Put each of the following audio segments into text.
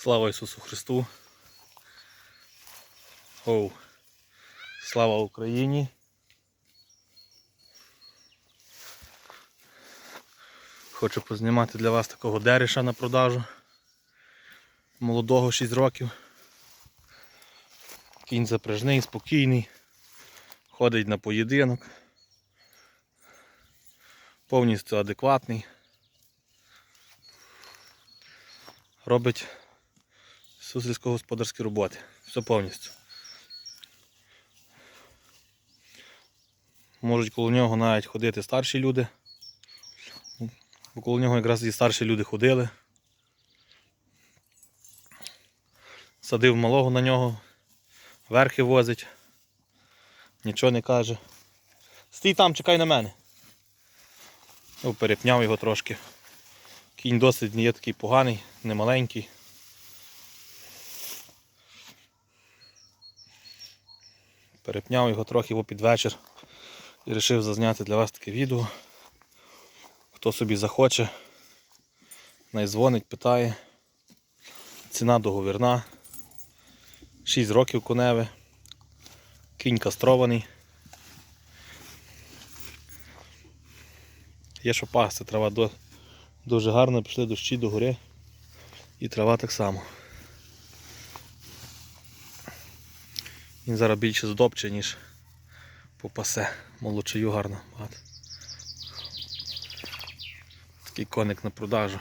Слава Ісусу Христу. Оу. Слава Україні. Хочу познімати для вас такого дереша на продажу. Молодого 6 років. Кінь запряжний, спокійний. Ходить на поєдинок. Повністю адекватний. Робить сільськогосподарські роботи. Все повністю. Можуть коло нього навіть ходити старші люди. Бо коло нього якраз і старші люди ходили. Садив малого на нього, верхи возить, нічого не каже. Стій там, чекай на мене. Ну, перепняв його трошки. Кінь досить не є такий поганий, не Перепняв його трохи його під вечір і вирішив зазняти для вас таке відео. Хто собі захоче, най дзвонить, питає. Ціна договірна. 6 років коневе. Кінь кастрований. Є що пасти, трава дуже гарна, пішли дощі до гори. І трава так само. Він зараз більше здобче, ніж попасе. Молочаю гарно. Такий коник на продажу.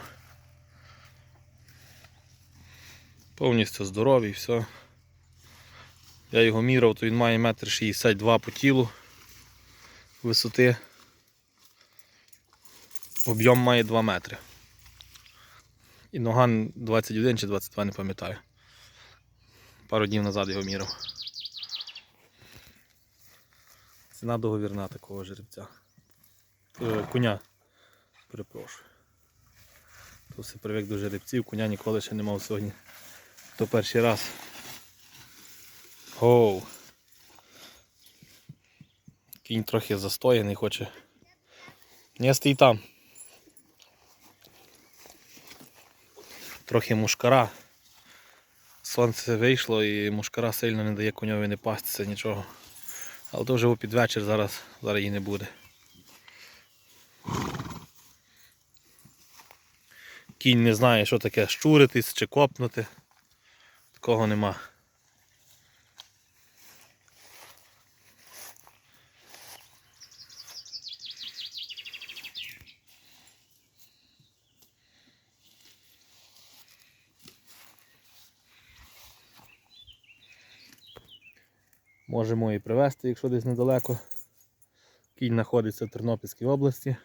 Повністю здоровий, все. Я його міряв, то він має метр 62 по тілу висоти. Об'єм має 2 метри. І нога 21 чи 22, не пам'ятаю. Пару днів назад його міряв. Ціна договірна такого жеребця. Е, Коня. Перепрошую. То все привик до жеребців, коня ніколи ще не мав сьогодні. То перший раз. Оу. Кінь трохи застояний, хоче. Не стій там. Трохи мушкара. Сонце вийшло і мушкара сильно не дає коньові не пастися нічого. Але то вже під вечір зараз, зараз її не буде. Кінь не знає, що таке щуритись чи копнути. Такого нема. Можемо і привезти, якщо десь недалеко. Кінь знаходиться в Тернопільській області,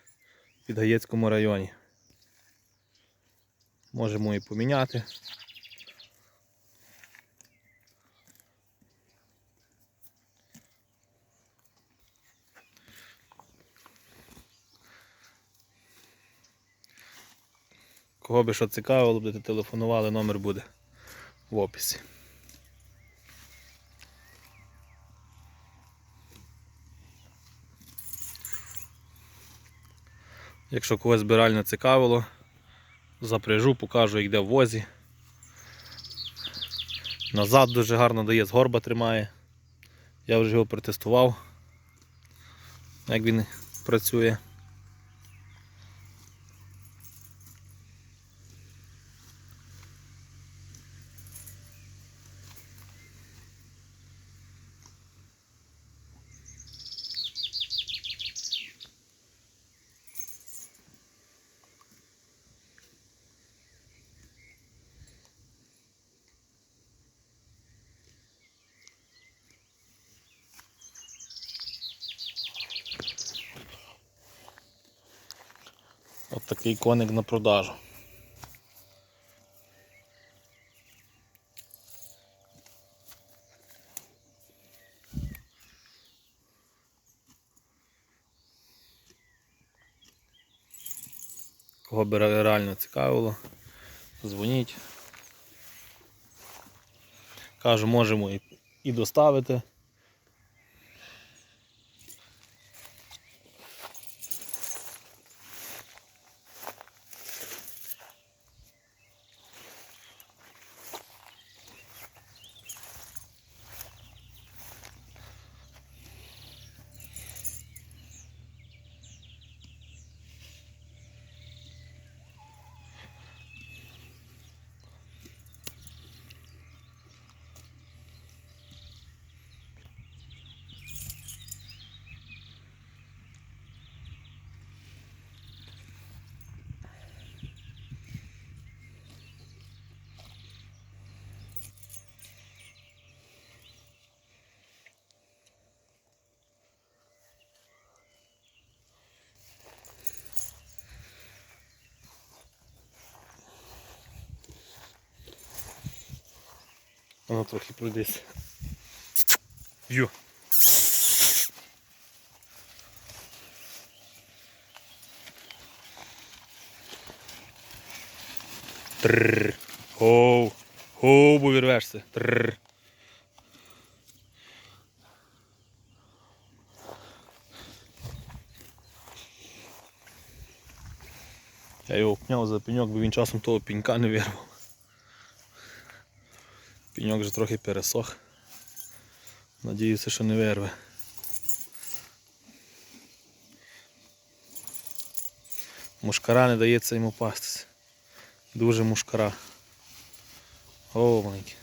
в Підгаєцькому районі. Можемо і поміняти. Кого би що цікавило, будете телефонували, номер буде в описі. Якщо когось збирально цікавило, запряжу, покажу, як йде в возі. Назад дуже гарно дає, з горба тримає. Я вже його протестував, як він працює. От такий коник на продажу. Кого би реально цікавило, дзвоніть. Кажу, можемо і, доставити. Воно трохи пройдись. Ю. Трррр. Хоу. Хоу, бо вірвешся. Трррр. Я його пняв за пеньок, бо він часом того пенька не вирвав. Пеньок вже трохи пересох. Надіюся, що не вирве. Мушкара не дається йому пастися. Дуже мушкара. О, маленький.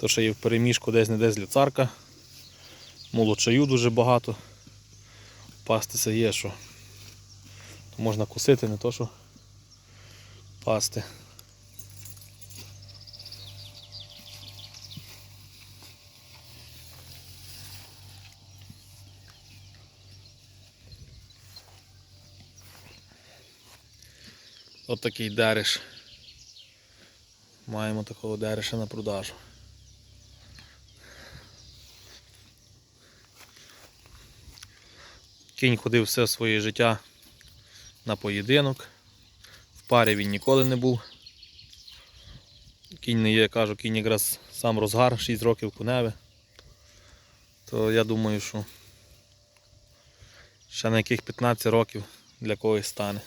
То, що є в переміжку десь не десь для царка. Молочаю дуже багато. Пастися є що. Можна кусити, не то що пасти. От дереш. Маємо такого дереша на продажу. Кінь ходив все своє життя на поєдинок. В парі він ніколи не був. Кінь не є, кажу, кінь якраз сам розгар, 6 років коневе. То я думаю, що ще на яких 15 років для когось стане.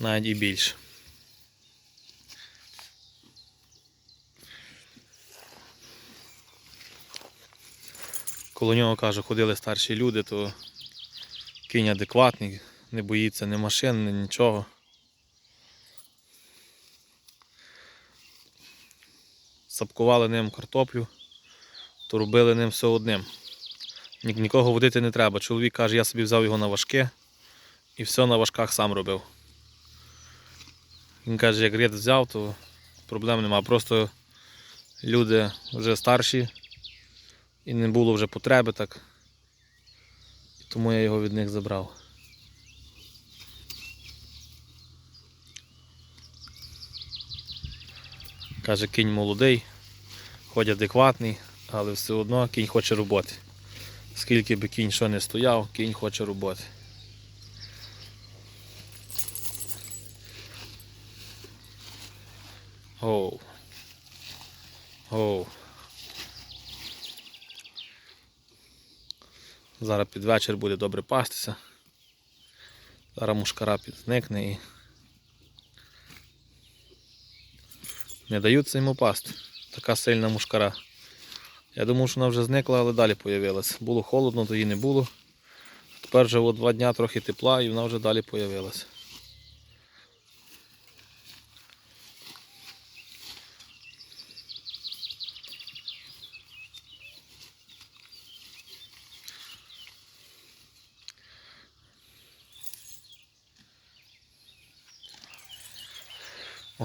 Навіть і більше. Коло нього, кажу, ходили старші люди, то кінь адекватний, не боїться ні машин, ні нічого. Сапкували ним картоплю, то робили ним все одним. Нікого водити не треба. Чоловік каже, я собі взяв його на важке і все на важках сам робив. Він каже, як рід взяв, то проблем нема. Просто люди вже старші і не було вже потреби так. Тому я його від них забрав. Каже, кінь молодий, хоч адекватний, але все одно кінь хоче роботи. Скільки би кінь що не стояв, кінь хоче роботи. Оу. Оу. Зараз під вечір буде добре пастися. Зараз мушкара підзникне і не даються йому пасти. Така сильна мушкара. Я думав, що вона вже зникла, але далі появилась. Було холодно, то її не було. Тепер вже два дня трохи тепла і вона вже далі появилась.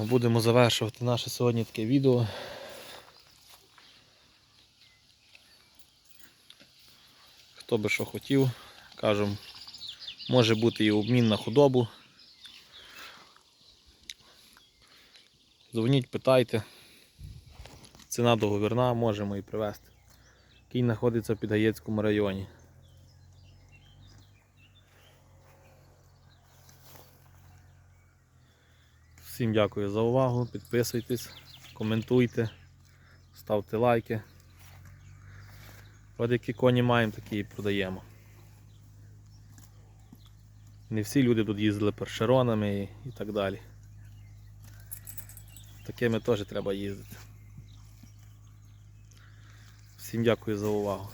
Будемо завершувати наше сьогодні таке відео. Хто би що хотів, кажемо, може бути і обмін на худобу. Дзвоніть, питайте. Ціна договірна, можемо і привезти. Кінь знаходиться в Підгаєцькому районі. Всім дякую за увагу, підписуйтесь, коментуйте, ставте лайки. От які коні маємо, такі і продаємо. Не всі люди тут їздили першеронами і, і так далі. Такими теж треба їздити. Всім дякую за увагу.